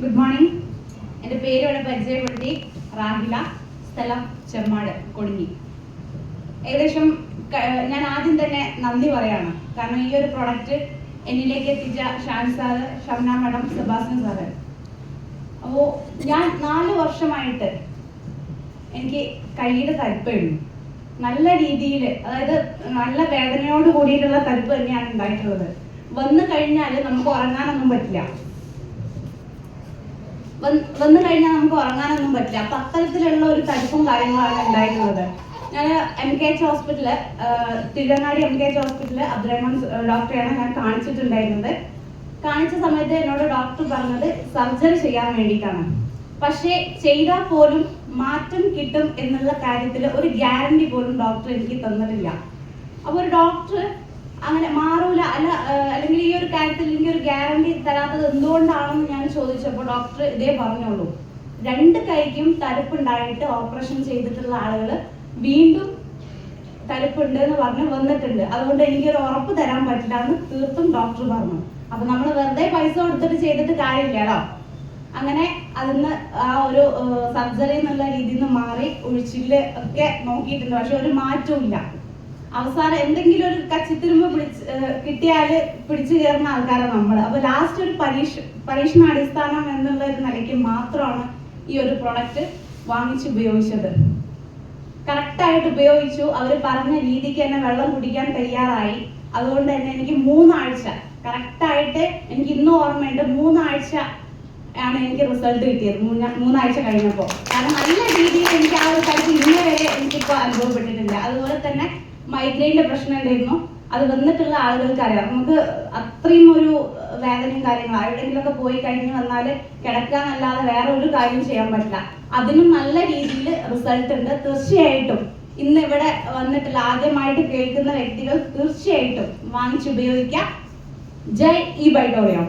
Good morning എന്റെ പേര് ഇവിടെ പരിചയപ്പെടുത്തി റാഹില സ്ഥലം ചെമ്മാട് കൊടുങ്ങി. ഏകദേശം ഞാൻ ആദ്യം തന്നെ നന്ദി പറയാണ്. കാരണം ഈ ഒരു പ്രൊഡക്റ്റ് എന്നിലേക്ക് എത്തിച്ച Shan sir Shamna madam Sebastian sir. അപ്പോൾ ഞാൻ നാല് വർഷമായിട്ട് എനിക്ക് കയ്യുടെ തരിപ്പായിരുന്നു നല്ല രീതിയിൽ അതായത് നല്ല വേദനയോട് കൂടിയിട്ടുള്ള തരിപ്പ് തന്നെയാണ് ഉണ്ടായിട്ടുള്ളത്. വന്നു കഴിഞ്ഞാൽ നമുക്ക് ഉറങ്ങാനൊന്നും പറ്റില്ല. വന്ന് കഴിഞ്ഞാൽ നമുക്ക് ഉറങ്ങാനൊന്നും പറ്റില്ല. അപ്പൊ അത്തരത്തിലുള്ള ഒരു തടുപ്പും കാര്യങ്ങളാണ് ഉണ്ടായിട്ടുള്ളത്. ഞാൻ M K H hospital Thiruvangadi M K H ഹോസ്പിറ്റലിൽ അബ്ദുറഹ്മാൻ ഡോക്ടറെയാണ് ഞാൻ കാണിച്ചിട്ടുണ്ടായിരുന്നത്. കാണിച്ച സമയത്ത് എന്നോട് ഡോക്ടർ പറഞ്ഞത് സർജറി ചെയ്യാൻ വേണ്ടിയിട്ടാണ്. പക്ഷേ ചെയ്താൽ പോലും മാറ്റം കിട്ടും എന്നുള്ള കാര്യത്തിൽ ഒരു ഗ്യാരണ്ടി പോലും ഡോക്ടർ എനിക്ക് തന്നിട്ടില്ല. അപ്പോൾ ഒരു ഡോക്ടർ അങ്ങനെ മാറൂല. അല്ല അല്ലെങ്കിൽ ഈ ഒരു കാര്യത്തിൽ എനിക്ക് ഒരു ഗ്യാരണ്ടി തരാത്തത് എന്തുകൊണ്ടാണെന്ന് ഞാൻ ചോദിച്ചപ്പോൾ ഡോക്ടർ ഇതേ പറഞ്ഞോളൂ. രണ്ട് കൈക്കും തരിപ്പുണ്ടായിട്ട് ഓപ്പറേഷൻ ചെയ്തിട്ടുള്ള ആളുകൾ വീണ്ടും തരിപ്പുണ്ട് എന്ന് പറഞ്ഞ് വന്നിട്ടുണ്ട്. അതുകൊണ്ട് എനിക്കൊരു ഉറപ്പ് തരാൻ പറ്റില്ല എന്ന് തീർത്തും ഡോക്ടർ പറഞ്ഞു. അപ്പൊ നമ്മൾ വെറുതെ പൈസ കൊടുത്തിട്ട് ചെയ്തിട്ട് കാര്യമില്ലല്ലോ അങ്ങനെ അതിന്ന് ആ ഒരു സർജറി എന്നുള്ള രീതിയിൽ നിന്ന് മാറി ഒഴിച്ചിൽ ഒക്കെ നോക്കിയിട്ടുണ്ട്. പക്ഷെ ഒരു മാറ്റവും ഇല്ല. അവസാനം എന്തെങ്കിലും ഒരു കച്ചിത്തിരുമ്പ് പിടിച്ച് കിട്ടിയാൽ പിടിച്ചു കയറുന്ന ആൾക്കാരാണ് നമ്മൾ അപ്പൊ ലാസ്റ്റ് ഒരു പരീക്ഷ പരീക്ഷണാടിസ്ഥാനം എന്നുള്ള ഒരു നിലയ്ക്ക് മാത്രമാണ് ഈ ഒരു പ്രൊഡക്റ്റ് വാങ്ങിച്ച് ഉപയോഗിച്ചത്. കറക്റ്റായിട്ട് ഉപയോഗിച്ചു. അവർ പറഞ്ഞ രീതിക്ക് തന്നെ വെള്ളം കുടിക്കാൻ തയ്യാറായി. അതുകൊണ്ട് തന്നെ എനിക്ക് മൂന്നാഴ്ച കറക്റ്റായിട്ട് എനിക്ക് ഇന്നും ഓർമ്മയുണ്ട് മൂന്നാഴ്ച ആണ് എനിക്ക് റിസൾട്ട് കിട്ടിയത്. മൂന്ന- മൂന്നാഴ്ച കഴിഞ്ഞപ്പോൾ കാരണം നല്ല രീതിയിൽ എനിക്ക് ആ ഒരു കാര്യം ഇന്നേ വരെ എനിക്കിപ്പോൾ അനുഭവപ്പെട്ടിട്ടില്ല. അതുപോലെ തന്നെ മൈഗ്രെയിന്റെ പ്രശ്നം ഉണ്ടായിരുന്നു അത് വന്നിട്ടുള്ള ആളുകൾക്ക് അറിയാം. നമുക്ക് അത്രയും ഒരു വേദനയും കാര്യങ്ങളും എവിടെയെങ്കിലുമൊക്കെ പോയി കഴിഞ്ഞ് വന്നാൽ കിടക്കാന്നല്ലാതെ വേറെ ഒരു കാര്യം ചെയ്യാൻ പറ്റില്ല. അതിനും നല്ല രീതിയിൽ റിസൾട്ട് ഉണ്ട്. തീർച്ചയായിട്ടും ഇന്ന് ഇവിടെ വന്നിട്ടുള്ള ആദ്യമായിട്ട് കേൾക്കുന്ന വ്യക്തികൾ തീർച്ചയായിട്ടും വാങ്ങിച്ചുപയോഗിക്കാം ജയ് ഈ ബൈറ്റോറിയം.